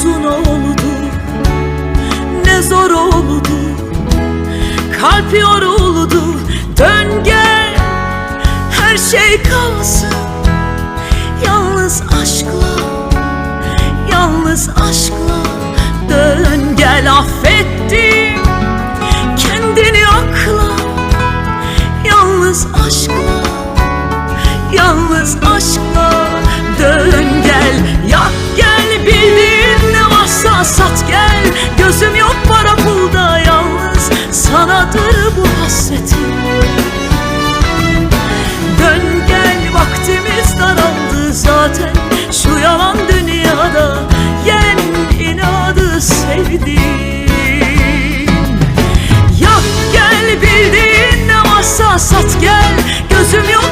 uzun oldu Ne zor oldu. Kalp yoruldu Dön gel Her şey kalsın. Yalnız aşkla Yalnız aşkla Dön gel affettim. Kendini akla Yalnız aşkla hasretim. Dön gel vaktimiz daraldı zaten. Şu yalan dünyada yen inadı sevdim. Yak gel bildiğin ne varsa sat gel. Gözüm yok